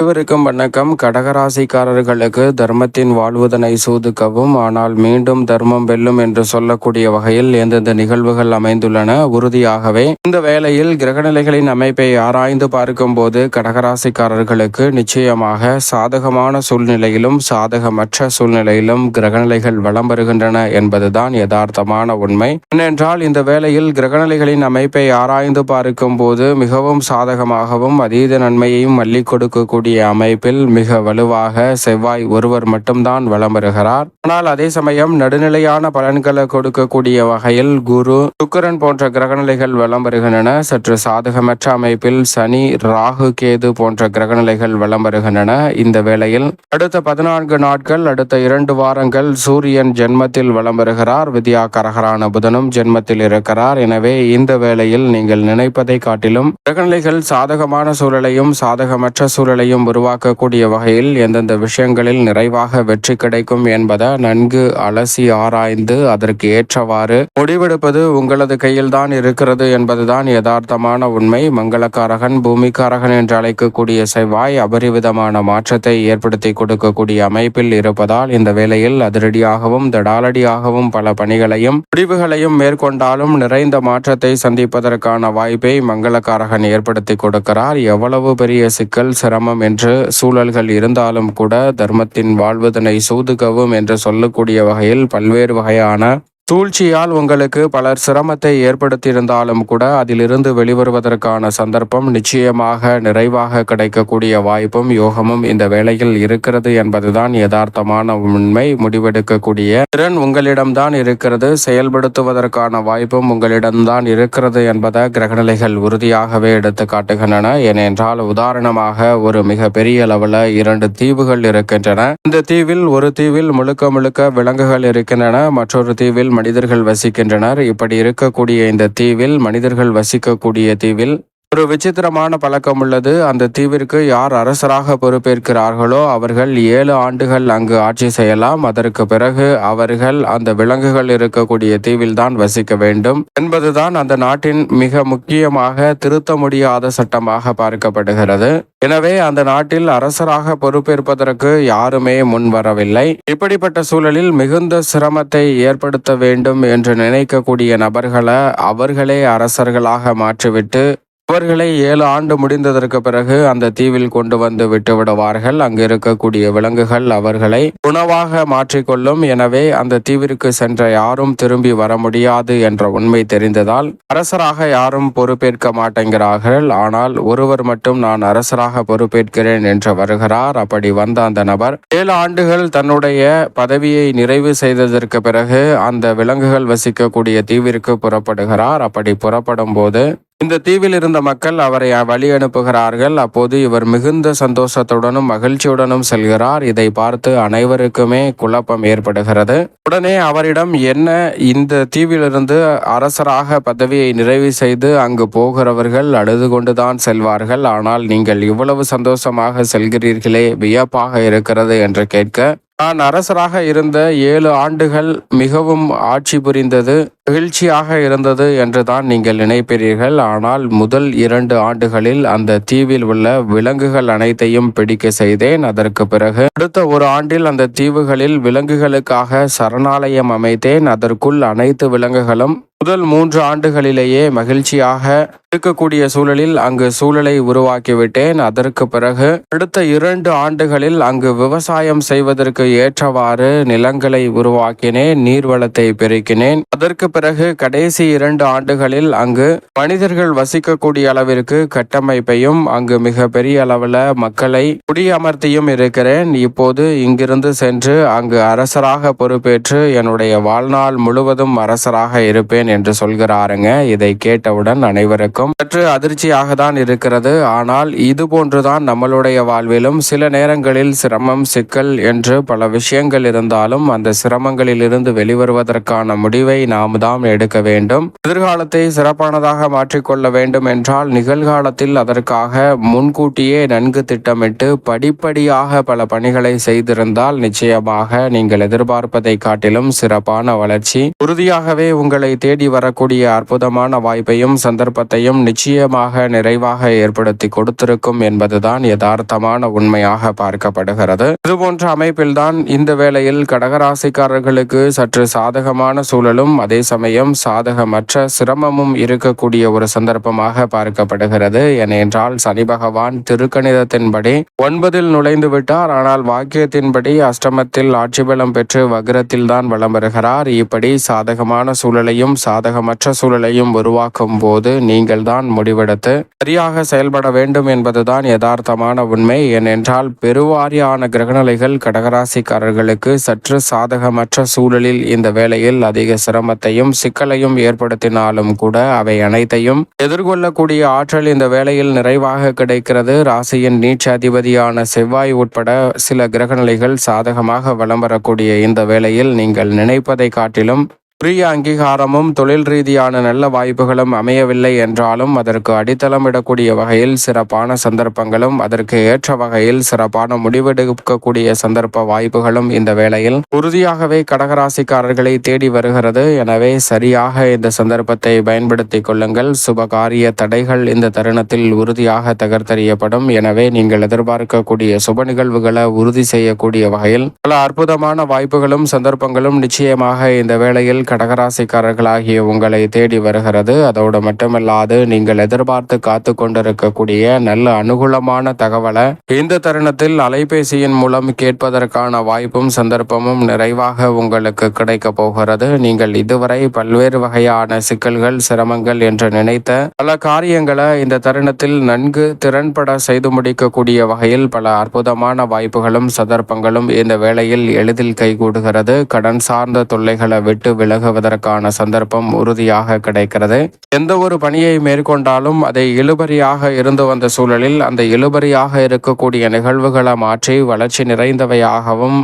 அனைவருக்கும் வணக்கம். கடகராசிக்காரர்களுக்கு தர்மத்தின் வாழ்வுதனை சூதுக்கவும் ஆனால் மீண்டும் தர்மம் வெல்லும் என்று சொல்லக்கூடிய வகையில் எந்தெந்த நிகழ்வுகள் அமைந்துள்ளன உறுதியாகவே. இந்த வேளையில் கிரகநிலைகளின் அமைப்பை ஆராய்ந்து பார்க்கும்போது கடகராசிக்காரர்களுக்கு நிச்சயமாக சாதகமான சூழ்நிலையிலும் சாதகமற்ற சூழ்நிலையிலும் கிரகநிலைகள் வலம் வருகின்றன என்பதுதான் யதார்த்தமான உண்மை. ஏனென்றால் இந்த வேளையில் கிரகநிலைகளின் அமைப்பை ஆராய்ந்து பார்க்கும்போது மிகவும் சாதகமாகவும் அதீத நன்மையையும் மல்லிக் கொடுக்கக்கூடிய அமைப்பில் மிக வலுவாக செவ்வாய் ஒருவர் மட்டும்தான் வலம் வருகிறார். ஆனால் அதே சமயம் நடுநிலையான பலன்களை கொடுக்கக்கூடிய வகையில் குரு சுக்கரன் போன்ற கிரகநிலைகள் வலம் வருகின்றன. சற்று சாதகமற்ற அமைப்பில் சனி ராகு கேது போன்ற கிரகநிலைகள் வலம் வருகின்றன. இந்த வேளையில் அடுத்த பதினான்கு நாட்கள் அடுத்த இரண்டு வாரங்கள் சூரியன் ஜென்மத்தில் வலம் வருகிறார். வித்யா கரகரான புதனும் ஜென்மத்தில் இருக்கிறார். எனவே இந்த வேளையில் நீங்கள் நினைப்பதை காட்டிலும் கிரகநிலைகள் சாதகமான சூழலையும் சாதகமற்ற சூழலையும் உருவாக்கக்கூடிய வகையில் எந்தெந்த விஷயங்களில் நிறைவாக வெற்றி கிடைக்கும் என்பதை நன்கு அலசி ஆராய்ந்து அதற்கு ஏற்றவாறு முடிவெடுப்பது உங்களது கையில்தான் இருக்கிறது என்பதுதான் யதார்த்தமான உண்மை. மங்களக்காரகன் பூமிக்காரகன் என்று அழைக்கக்கூடிய செவ்வாய் அபரிவிதமான மாற்றத்தை ஏற்படுத்தி கொடுக்கக்கூடிய அமைப்பில் இருப்பதால் இந்த வேளையில் அதிரடியாகவும் தடாலடியாகவும் பல பணிகளையும் முடிவுகளையும் மேற்கொண்டாலும் நிறைந்த மாற்றத்தை சந்திப்பதற்கான வாய்ப்பை மங்களக்காரகன் ஏற்படுத்தி கொடுக்கிறார். எவ்வளவு பெரிய சிக்கல் சிரமம் என்று சூழல்கள் இருந்தாலும் கூட தர்மத்தின் வாழ்வதனை சூதுகவும் என்று சொல்லக்கூடிய வகையில் பல்வேறு வகையான சூழ்ச்சியால் உங்களுக்கு பலர் சிரமத்தை ஏற்படுத்தியிருந்தாலும் கூட அதிலிருந்து வெளிவருவதற்கான சந்தர்ப்பம் நிச்சயமாக நிறைவாக கிடைக்கக்கூடிய வாய்ப்பும் யோகமும் இந்த வேளையில் இருக்கிறது என்பதுதான் யதார்த்தமான உண்மை. முடிவெடுக்கக்கூடிய திறன் உங்களிடம்தான் இருக்கிறது. செயல்படுத்துவதற்கான வாய்ப்பும் உங்களிடம்தான் இருக்கிறது என்பதை கிரகநிலைகள் உறுதியாகவே எடுத்து காட்டுகின்றன ஏனென்றால் உதாரணமாக ஒரு மிக பெரிய அளவில் இரண்டு தீவுகள் இருக்கின்றன. இந்த தீவில் ஒரு தீவில் முழுக்க முழுக்க விலங்குகள் இருக்கின்றன. மற்றொரு தீவில் மனிதர்கள் வசிக்கின்றனர். இப்படி இருக்கக்கூடிய இந்த தீவில் மனிதர்கள் வசிக்கக்கூடிய தீவில் ஒரு விசித்திரமான பழக்கம் உள்ளது. அந்த தீவிற்கு யார் அரசராக பொறுப்பேற்கிறார்களோ அவர்கள் ஏழு ஆண்டுகள் அங்கு ஆட்சி செய்யலாம். அதற்கு பிறகு அவர்கள் அந்த விலங்குகள் இருக்கக்கூடிய தீவில்தான் வசிக்க வேண்டும் என்பதுதான் அந்த நாட்டின் மிக முக்கியமாக திருத்த முடியாத சட்டமாக பார்க்கப்படுகிறது. எனவே அந்த நாட்டில் அரசராக பொறுப்பேற்பதற்கு யாருமே முன் வரவில்லை இப்படிப்பட்ட சூழலில் மிகுந்த சிரமத்தை ஏற்படுத்த வேண்டும் என்று நினைக்கக்கூடிய நபர்களை அவர்களே அரசர்களாக மாற்றிவிட்டு அவர்களை ஏழு ஆண்டு முடிந்ததற்கு பிறகு அந்த தீவில் கொண்டு வந்து விட்டுவிடுவார்கள். அங்கு இருக்கக்கூடிய விலங்குகள் அவர்களை உணவாக மாற்றிக்கொள்ளும். எனவே அந்த தீவிற்கு சென்ற யாரும் திரும்பி வர முடியாது என்ற உண்மை தெரிந்ததால் அரசராக யாரும் பொறுப்பேற்க மாட்டேங்கிறார்கள். ஆனால் ஒருவர் மட்டும் நான் அரசராக பொறுப்பேற்கிறேன் என்று வருகிறார். அப்படி வந்த அந்த நபர் ஏழு ஆண்டுகள் தன்னுடைய பதவியை நிறைவு செய்ததற்கு பிறகு அந்த விலங்குகள் வசிக்கக்கூடிய தீவிற்கு புறப்படுகிறார். அப்படி புறப்படும் போது இந்த தீவில் இருந்த மக்கள் அவரை வழி அனுப்புகிறார்கள். அப்போது இவர் மிகுந்த சந்தோஷத்துடனும் மகிழ்ச்சியுடனும் செல்கிறார். இதை பார்த்து அனைவருக்குமே குழப்பம் ஏற்படுகிறது. உடனே அவரிடம் என்ன இந்த தீவிலிருந்து அரசராக பதவியை நிறைவு செய்து அங்கு போகிறவர்கள் அழுது கொண்டுதான் செல்வார்கள். ஆனால் நீங்கள் இவ்வளவு சந்தோஷமாக செல்கிறீர்களே வியப்பாக இருக்கிறது என்று கேட்க நான் அரசராக இருந்த ஏழு ஆண்டுகள் மிகவும் ஆட்சி புரிந்தது. மகிழ்ச்சியாக இருந்தது என்றுதான் நீங்கள் நினைப்பீர்கள். ஆனால் முதல் இரண்டு ஆண்டுகளில் அந்த தீவில் உள்ள விலங்குகள் அனைத்தையும் பிடிக்க செய்தேன். அதற்கு பிறகு அடுத்த ஒரு ஆண்டில் அந்த தீவுகளில் விலங்குகளுக்காக சரணாலயம் அமைத்தேன். அதற்குள் அனைத்து விலங்குகளும் முதல் மூன்று ஆண்டுகளிலேயே மகிழ்ச்சியாக இருக்கக்கூடிய சூழலில் அங்கு சூழலை உருவாக்கிவிட்டேன். அதற்கு பிறகு அடுத்த இரண்டு ஆண்டுகளில் அங்கு விவசாயம் செய்வதற்கு ஏற்றவாறு நிலங்களை உருவாக்கினேன். நீர்வளத்தை பெருக்கினேன். அதற்கு பிறகு கடைசி இரண்டு ஆண்டுகளில் அங்கு மனிதர்கள் வசிக்கக்கூடிய அளவிற்கு கட்டமைப்பையும் அங்கு மிக பெரிய அளவில் மக்களை குடியமர்த்தியும் இருக்கிறேன். இப்போது இங்கிருந்து சென்று அங்கு அரசராக பொறுப்பேற்று என்னுடைய வாழ்நாள் முழுவதும் அரசராக இருப்பேன் என்று சொல்கிறாருங்க. இதை கேட்டவுடன் அனைவருக்கும் சற்று அதிர்ச்சியாக தான் இருக்கிறது. ஆனால் இது போன்றுதான் நம்மளுடைய வாழ்விலும் சில நேரங்களில் சிரமம் சிக்கல் என்று பல விஷயங்கள் இருந்தாலும் அந்த சிரமங்களில் இருந்து வெளிவருவதற்கான முடிவை நாம் தாம் எடுக்க வேண்டும். எதிர்காலத்தை சிறப்பானதாக மாற்றிக்கொள்ள வேண்டும் என்றால் நிகழ்காலத்தில் அதற்காக முன்கூட்டியே நன்கு திட்டமிட்டு படிப்படியாக பல பணிகளை செய்திருந்தால் நிச்சயமாக நீங்கள் எதிர்பார்ப்பதை காட்டிலும் சிறப்பான வளர்ச்சி. உறுதியாகவே உங்களை தேடி வரக்கூடிய அற்புதமான வாய்ப்பையும் சந்தர்ப்பத்தையும் நிச்சயமாக நிறைவாக ஏற்படுத்தி கொடுத்திருக்கும் என்பதுதான் யதார்த்தமான உண்மையாக பார்க்கப்படுகிறது. இதுபோன்ற அமைப்பில்தான் இந்த வேளையில் கடகராசிக்காரர்களுக்கு சற்று சாதகமான சூழலும் அதே சமயம் சாதகமற்ற சிரமமும் இருக்கக்கூடிய ஒரு சந்தர்ப்பமாக பார்க்கப்படுகிறது. ஏனென்றால் சனி பகவான் திருக்கணிதத்தின்படி ஒன்பதில் நுழைந்து விட்டார். ஆனால் வாக்கியத்தின்படி அஷ்டமத்தில் ஆட்சி பலம் பெற்று வக்ரத்தில் தான் வலம் வருகிறார். இப்படி சாதகமான சூழலையும் சாதகமற்ற சூழலையும் உருவாக்கும் போது நீங்கள் தான் முடிவெடுத்து சரியாக செயல்பட வேண்டும் என்பதுதான் யதார்த்தமான உண்மை. ஏனென்றால் பெருவாரியான கிரகநிலைகள் கடகராசிக்காரர்களுக்கு சற்று சாதகமற்ற சூழலில் இந்த வேளையில் அதிக சிரமத்தையும் சிக்கலையும் ஏற்படுத்தினாலும் கூட அவை அனைத்தையும் எதிர்கொள்ளக்கூடிய ஆற்றல் இந்த வேளையில் நிறைவாக கிடைக்கிறது. ராசியின் நீச்ச அதிபதியான செவ்வாய் உட்பட சில கிரகநிலைகள் சாதகமாக வலம் வரக்கூடிய இந்த வேளையில் நீங்கள் நினைப்பதை காட்டிலும் உரிய அங்கீகாரமும் தொழில் ரீதியான நல்ல வாய்ப்புகளும் அமையவில்லை என்றாலும் அதற்கு அடித்தளமிடக்கூடிய வகையில் சிறப்பான சந்தர்ப்பங்களும் அதற்கு ஏற்ற வகையில் சிறப்பான முடிவெடுக்கக்கூடிய சந்தர்ப்ப வாய்ப்புகளும் இந்த வேளையில் உறுதியாகவே கடகராசிக்காரர்களை தேடி வருகிறது. எனவே சரியாக இந்த சந்தர்ப்பத்தை பயன்படுத்திக் கொள்ளுங்கள். சுபகாரிய தடைகள் இந்த தருணத்தில் உறுதியாக தகர்த்தறியப்படும். எனவே நீங்கள் எதிர்பார்க்கக்கூடிய சுப நிகழ்வுகளை உறுதி செய்யக்கூடிய வகையில் பல அற்புதமான வாய்ப்புகளும் சந்தர்ப்பங்களும் நிச்சயமாக இந்த வேளையில் கடகராசிக்காரர்களாகிய உங்களை தேடி வருகிறது. அதோடு மட்டுமல்லாது நீங்கள் எதிர்பார்த்து காத்து கொண்டிருக்கக்கூடிய நல்ல அனுகூலமான தகவலை இந்த தருணத்தில் அலைபேசியின் மூலம் கேட்பதற்கான வாய்ப்பும் சந்தர்ப்பமும் நிறைவாக உங்களுக்கு கிடைக்க போகிறது. நீங்கள் இதுவரை பல்வேறு வகையான சிக்கல்கள் சிரமங்கள் என்று நினைத்த பல காரியங்களை இந்த தருணத்தில் நன்கு திறன்பட செய்து முடிக்கக்கூடிய வகையில் பல அற்புதமான வாய்ப்புகளும் சந்தர்ப்பங்களும் இந்த வேளையில் எளிதில் கைகூடுகிறது. கடன் சார்ந்த தொல்லைகளை விட்டு பழகுவதற்கான சந்தர்ப்பம் உறுதியாக கிடைக்கிறது. எந்த ஒரு பணியை மேற்கொண்டாலும் அதை இழுபறியாக இருந்து வந்த சூழலில் அந்த இழுபறியாக இருக்கக்கூடிய நிகழ்வுகளை மாற்றி வளர்ச்சி நிறைந்தவையாகவும்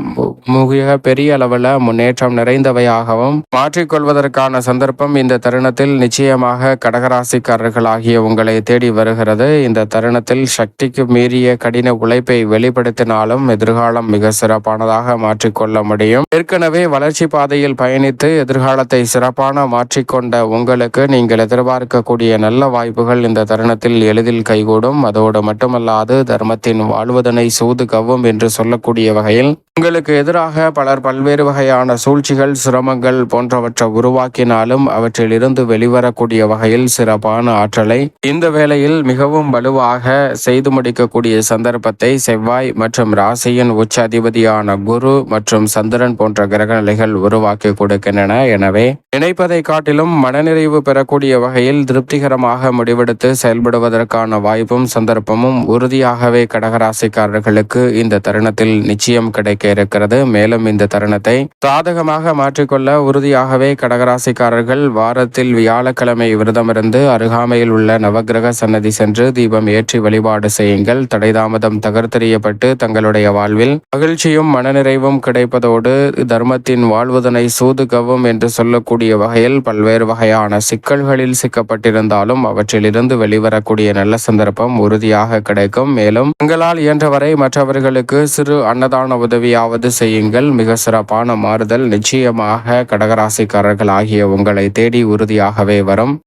மிக பெரிய அளவில் முன்னேற்றம் நிறைந்தவையாகவும் மாற்றிக்கொள்வதற்கான சந்தர்ப்பம் இந்த தருணத்தில் நிச்சயமாக கடகராசிக்காரர்களாகிய உங்களை தேடி வருகிறது. இந்த தருணத்தில் சக்திக்கு மீறிய கடின உழைப்பை வெளிப்படுத்தினாலும் எதிர்காலம் மிக சிறப்பானதாக மாற்றிக்கொள்ள முடியும். ஏற்கனவே வளர்ச்சி பாதையில் பயணித்து எதிர்காலத்தை சிறப்பான மாற்றிக்கொண்ட உங்களுக்கு நீங்கள் எதிர்பார்க்கக்கூடிய நல்ல வாய்ப்புகள் இந்த தருணத்தில் எளிதில் கைகூடும். அதோடு மட்டுமல்லாது தர்மத்தின் வாழ்வதனை சூது கவ்வும் என்று சொல்லக்கூடிய வகையில் உங்களுக்கு எதிராக பலர் பல்வேறு வகையான சூழ்ச்சிகள் சிரமங்கள் போன்றவற்றை உருவாக்கினாலும் அவற்றில் இருந்து வெளிவரக்கூடிய வகையில் சிறப்பான ஆற்றலை இந்த வேளையில் மிகவும் வலுவாக செய்து முடிக்கக்கூடிய சந்தர்ப்பத்தை செவ்வாய் மற்றும் ராசியின் உச்ச அதிபதியான குரு மற்றும் சந்திரன் போன்ற கிரகநிலைகள் உருவாக்கி கொடுக்கின்றன. எனவே நினைப்பதை காட்டிலும் மனநிறைவு பெறக்கூடிய வகையில் திருப்திகரமாக முடிவெடுத்து செயல்படுவதற்கான வாய்ப்பும் சந்தர்ப்பமும் உறுதியாகவே கடகராசிக்காரர்களுக்கு இந்த தருணத்தில் நிச்சயம் கிடைக்க இருக்கிறது. மேலும் இந்த தருணத்தை சாதகமாக மாற்றிக்கொள்ள உறுதியாகவே கடகராசிக்காரர்கள் வாரத்தில் வியாழக்கிழமை விரதமிருந்து அருகாமையில் உள்ள நவக்கிரக சன்னதி சென்று தீபம் ஏற்றி வழிபாடு செய்யுங்கள். தடைதாமதம் தகர்த்தெறியப்பட்டு தங்களுடைய வாழ்வில் மகிழ்ச்சியும் மனநிறைவும் கிடைப்பதோடு தர்மத்தின் வாழ்வதனை சூதுகவும் என்று சொல்லக்கூடிய வகையில் பல்வேறு வகையான சிக்கல்களில் சிக்கப்பட்டிருந்தாலும் அவற்றிலிருந்து வெளிவரக்கூடிய நல்ல சந்தர்ப்பம் உறுதியாக கிடைக்கும். மேலும் உங்களால் இயன்றவரை மற்றவர்களுக்கு சிறு அன்னதான உதவியாவது செய்யுங்கள். மிக சிறப்பான மாறுதல் நிச்சயமாக கடகராசிக்காரர்கள் ஆகிய உங்களை தேடி உறுதியாகவே வரும்.